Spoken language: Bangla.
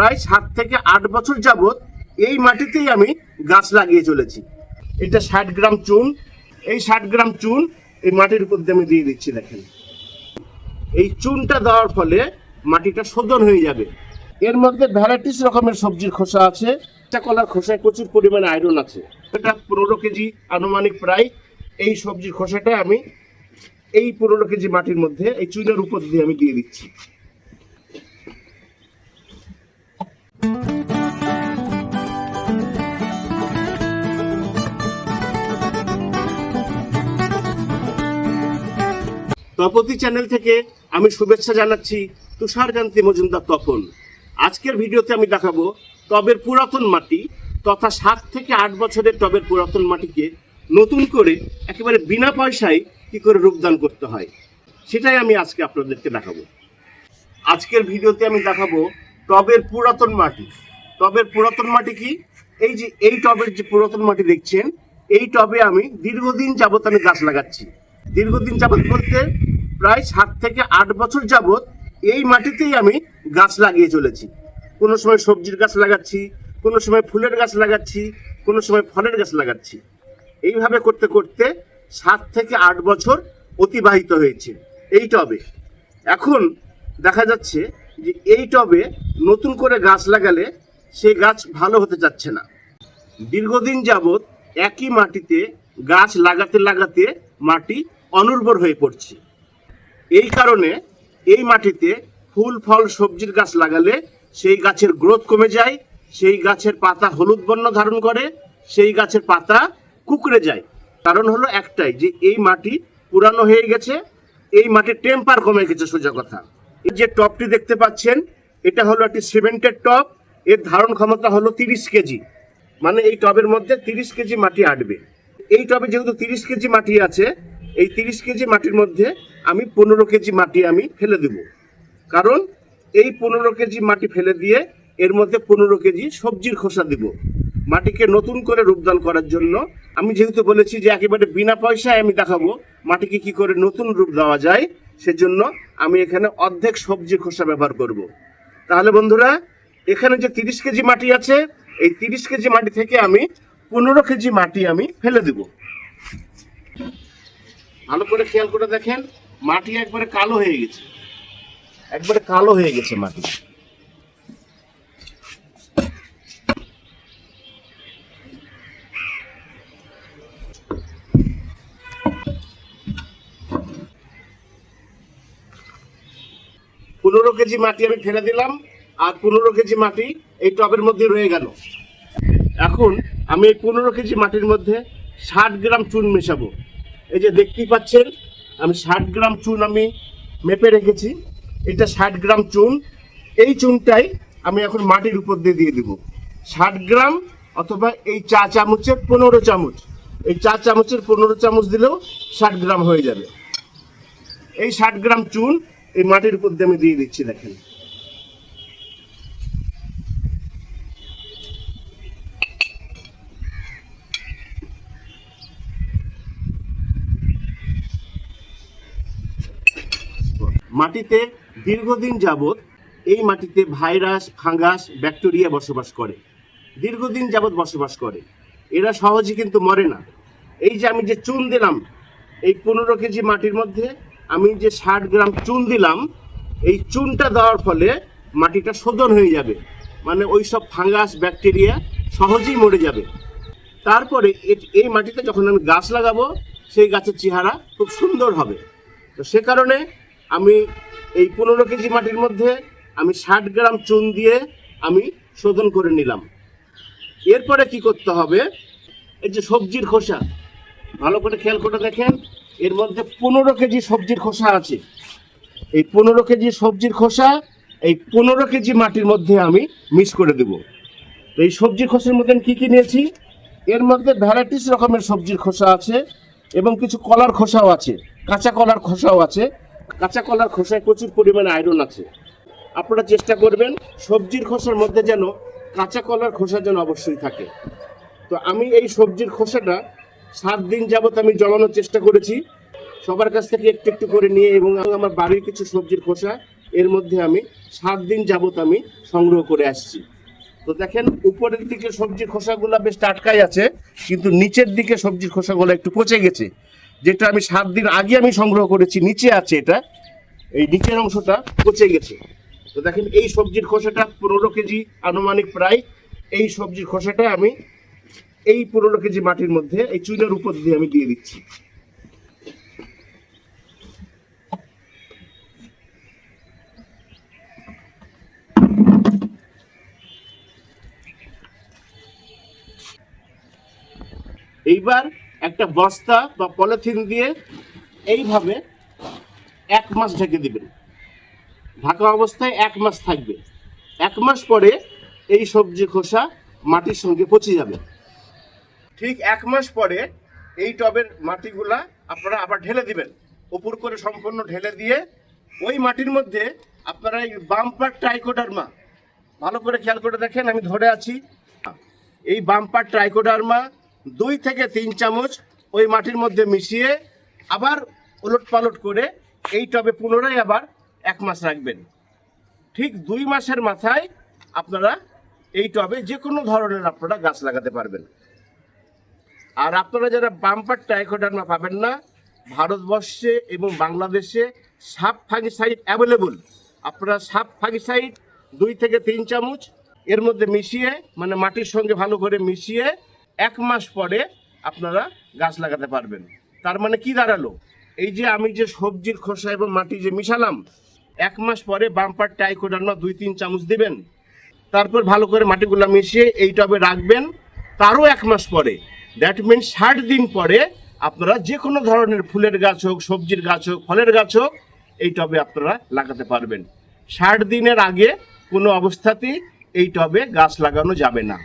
প্রায় সাত থেকে আট বছর যাবত এই মাটিতেই আমি গাছ লাগিয়ে চলেছি। এটা ষাট গ্রাম চুন। এই ষাট গ্রাম চুন এই মাটির উপর দিয়ে আমি দিয়ে দিচ্ছি, দেখেন। এই চুনটা দেওয়ার ফলে মাটিটা শোধন হয়ে যাবে। এর মধ্যে ভ্যারাইটিস রকমের সবজির খোসা আছে। এটা কলার খোসায় প্রচুর পরিমাণে আয়রন আছে। এটা পনেরো কেজি আনুমানিক প্রায়। এই সবজির খোসাটা আমি এই পনেরো কেজি মাটির মধ্যে এই চুনের উপর দিয়ে আমি দিয়ে দিচ্ছি। তপতি চ্যানেল থেকে আমি শুভেচ্ছা জানাচ্ছি তুষারকান্তি মজুমদার তপন। আজকের ভিডিওতে আমি দেখাবো টবের পুরাতন মাটি তথা সাত থেকে আট বছরের টবের পুরাতন মাটিকে নতুন করে একেবারে বিনা পয়সায় কি করে রূপদান করতে হয়, সেটাই আমি আজকে আপনাদেরকে দেখাবো। আজকের ভিডিওতে আমি দেখাবো টবের পুরাতন মাটি। টবের পুরাতন মাটি কি? এই যে, এই টবের যে পুরাতন মাটি দেখছেন, এই টবে আমি দীর্ঘদিন যাবত আমি গাছ লাগাচ্ছি। দীর্ঘদিন যাবত বলতে প্রায় সাত থেকে আট বছর যাবত এই মাটিতেই আমি গাছ লাগিয়ে চলেছি। কোনো সময় সবজির গাছ লাগাচ্ছি, কোনো সময় ফুলের গাছ লাগাচ্ছি, কোনো সময় ফলের গাছ লাগাচ্ছি। এইভাবে করতে করতে সাত থেকে আট বছর অতিবাহিত হয়েছে এই টবে। এখন দেখা যাচ্ছে যে এই টবে নতুন করে গাছ লাগালে সেই গাছ ভালো হতে যাচ্ছে না। দীর্ঘদিন যাবৎ একই মাটিতে গাছ লাগাতে লাগাতে মাটি অনুর্বর হয়ে পড়ছে। এই কারণে এই মাটিতে ফুল, ফল, সবজির গাছ লাগালে সেই গাছের গ্রোথ কমে যায়, সেই গাছের পাতা হলুদ বর্ণ ধারণ করে, সেই গাছের পাতা কুকড়ে যায়। কারণ হলো একটাই যে এই মাটি পুরানো হয়ে গেছে, এই মাটির টেম্পার কমে গেছে, সোজা কথা। এই যে টপটি দেখতে পাচ্ছেন, এটা হলো একটি সিমেন্টের টপ, এর ধারণ ক্ষমতা হলো তিরিশ কেজি। মানে এই টবের মধ্যে তিরিশ কেজি মাটি আটবে। এই টবে যেহেতু তিরিশ কেজি মাটি আছে, এই তিরিশ কেজি মাটির মধ্যে আমি পনেরো কেজি মাটি আমি ফেলে দেব কারণ এই পনেরো কেজি মাটি ফেলে দিয়ে এর মধ্যে পনেরো কেজি সবজির খোসা দিব মাটিকে নতুন করে রূপদান করার জন্য আমি যেহেতু বলেছি যে একেবারে বিনা পয়সায় আমি দেখাবো মাটিকে কি করে নতুন রূপ দেওয়া যায়, সেজন্য আমি এখানে অর্ধেক সবজি খোসা ব্যবহার করব। তাহলে বন্ধুরা, এখানে যে তিরিশ কেজি মাটি আছে, এই তিরিশ কেজি মাটি থেকে আমি পনেরো কেজি মাটি আমি ফেলে দেব। ভালো করে খেয়াল করে দেখেন, মাটি একবারে কালো হয়ে গেছে। একবারে কালো হয়ে গেছে মাটি। পনেরো কেজি মাটি আমি ফেলে দিলাম, আর পনেরো কেজি মাটি এই টবের মধ্যে রয়ে গেল। এখন আমি এই পনেরো কেজি মাটির মধ্যে ষাট গ্রাম চুন মেশাবো। এই যে দেখতেই পাচ্ছেন, আমি ষাট গ্রাম চুন আমি মেপে রেখেছি। এটা ষাট গ্রাম চুন। এই চুনটাই আমি এখন মাটির উপর দিয়ে দিয়ে দিব। ষাট গ্রাম অথবা এই চা চামচের পনেরো চামচ। এই চা চামচের পনেরো চামচ দিলেও ষাট গ্রাম হয়ে যাবে। এই ষাট গ্রাম চুন এই মাটির উপর দিয়ে আমি দিয়ে দিচ্ছি, দেখেন। মাটিতে দীর্ঘদিন যাবৎ এই মাটিতে ভাইরাস, ফাঙ্গাস, ব্যাকটেরিয়া বসবাস করে। দীর্ঘদিন যাবৎ বসবাস করে। এরা সহজে কিন্তু মরে না। এই যে আমি যে চুন দিলাম, এই পনেরো কেজি মাটির মধ্যে আমি যে ষাট গ্রাম চুন দিলাম, এই চুনটা দেওয়ার ফলে মাটিটা শোধন হয়ে যাবে। মানে ওই সব ফাঙ্গাস, ব্যাকটেরিয়া সহজেই মরে যাবে। তারপরে এই মাটিতে যখন আমি গাছ লাগাবো, সেই গাছের চেহারা খুব সুন্দর হবে। তো সে কারণে আমি এই পনেরো কেজি মাটির মধ্যে আমি ষাট গ্রাম চুন দিয়ে আমি শোধন করে নিলাম। এরপরে কি করতে হবে? এই যে সবজির খোসা, ভালো করে খেয়াল করে দেখেন, এর মধ্যে পনেরো কেজি সবজির খোসা আছে। এই পনেরো কেজি সবজির খোসা এই পনেরো কেজি মাটির মধ্যে আমি মিক্স করে দেব। তো এই সবজির খোসার মধ্যে কি কি নিয়েছি? এর মধ্যে ভ্যারাইটিস রকমের সবজির খোসা আছে এবং কিছু কলার খোসাও আছে, কাঁচা কলার খোসাও আছে। কাঁচা কলার খোসায় প্রচুর পরিমাণে আয়রন আছে। আপনারা চেষ্টা করবেন সবজির খোসার মধ্যে যেন কাঁচা কলার খোসা যেন অবশ্যই থাকে। তো আমি এই সবজির খোসাটা সাত দিন যাবত আমি জমানোর চেষ্টা করেছি। সবার কাছ থেকে একটু একটু করে নিয়ে এবং আমার বাড়ির কিছু সবজির খোসা, এর মধ্যে আমি সাত দিন যাবত আমি সংগ্রহ করে আসছি। তো দেখেন, উপরের দিকে সবজির খোসাগুলো বেশ টাটকাই আছে, কিন্তু নিচের দিকে সবজির খোসাগুলো একটু পচে গেছে। যেটা আমি সাত দিন আগে আমি সংগ্রহ করেছি, নিচে আছে এটা। এই নিচের অংশটা পচে গেছে। তো দেখেন, এই সবজির খোসাটা পনেরো কেজি আনুমানিক প্রায়। এই সবজির খোসাটা আমি এই পনেরো কেজি মাটির মধ্যে এই চুলের উপর দিয়ে আমি দিয়ে দিচ্ছি। এইবার একটা বস্তা বা পলিথিন দিয়ে এইভাবে এক মাস ঢেকে দিবেন। ঢাকা অবস্থায় এক মাস থাকবে। এক মাস পরে এই সবজি খোসা মাটির সঙ্গে পচে যাবে। ঠিক এক মাস পরে এই টবের মাটিগুলা আপনারা আবার ঢেলে দিবেন। উপর করে সম্পূর্ণ ঢেলে দিয়ে ওই মাটির মধ্যে আপনারা এই বাম্পার ট্রাইকোডারমা, ভালো করে খেয়াল করে দেখেন, আমি ধরে আছি। এই বাম্পার ট্রাইকোডার্মা দুই থেকে তিন চামচ ওই মাটির মধ্যে মিশিয়ে আবার উলট পালট করে এই টবে পুনরায় আবার এক মাস রাখবেন। ঠিক দুই মাসের মাথায় আপনারা এই টবে যে কোনো ধরনের আপনারা গাছ লাগাতে পারবেন। আর আপনারা যারা বাম্পার ট্রাইকোডার্মা পাবেন না, ভারতবর্ষে এবং বাংলাদেশে সাপ ফাঙ্গিসাইড অ্যাভেলেবল, আপনারা সাপ ফাঙ্গিসাইড দুই থেকে তিন চামচ এর মধ্যে মিশিয়ে মানে মাটির সঙ্গে ভালো করে মিশিয়ে এক মাস পরে আপনারা গাছ লাগাতে পারবেন। তার মানে কি দাঁড়াল? এই যে আমি যে সবজির খোসা এবং মাটি যে মিশালাম, এক মাস পরে বাম্পার টাইকোডার্মা দুই তিন চামচ দিবেন। তারপর ভালো করে মাটিগুলো মিশিয়ে এই টবে রাখবেন, তারও এক মাস পরে। দ্যাট মিনস ষাট দিন পরে আপনারা যে কোনো ধরনের ফুলের গাছ হোক, সবজির গাছ হোক, ফলের গাছ হোক, এই টবে আপনারা লাগাতে পারবেন। ষাট দিনের আগে কোনো অবস্থাতেই এই টবে গাছ লাগানো যাবে না।